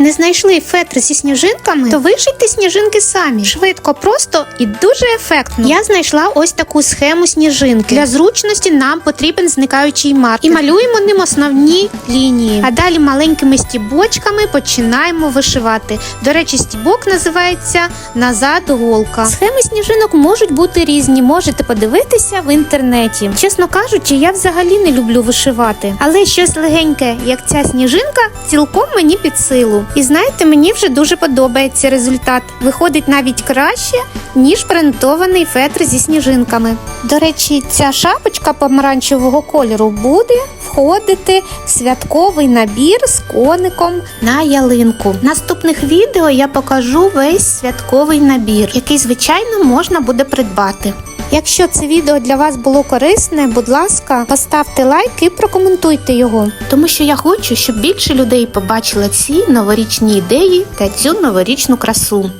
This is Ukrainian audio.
Не знайшли фетр зі сніжинками, то вишийте сніжинки самі. Швидко, просто і дуже ефектно. Я знайшла ось таку схему сніжинки. Для зручності нам потрібен зникаючий маркер. І малюємо ним основні лінії. А далі маленькими стібочками починаємо вишивати. До речі, стібок називається назад голка. Схеми сніжинок можуть бути різні, можете подивитися в інтернеті. Чесно кажучи, я взагалі не люблю вишивати, але щось легеньке, як ця сніжинка, цілком мені під силу. І знаєте, мені вже дуже подобається результат. Виходить навіть краще, ніж принтований фетр зі сніжинками. До речі, ця шапочка помаранчевого кольору буде входити в святковий набір з коником на ялинку. Наступних відео я покажу весь святковий набір, який, звичайно, можна буде придбати. Якщо це відео для вас було корисне, будь ласка, поставте лайк і прокоментуйте його, тому що я хочу, щоб більше людей побачили ці новорічні ідеї та цю новорічну красу.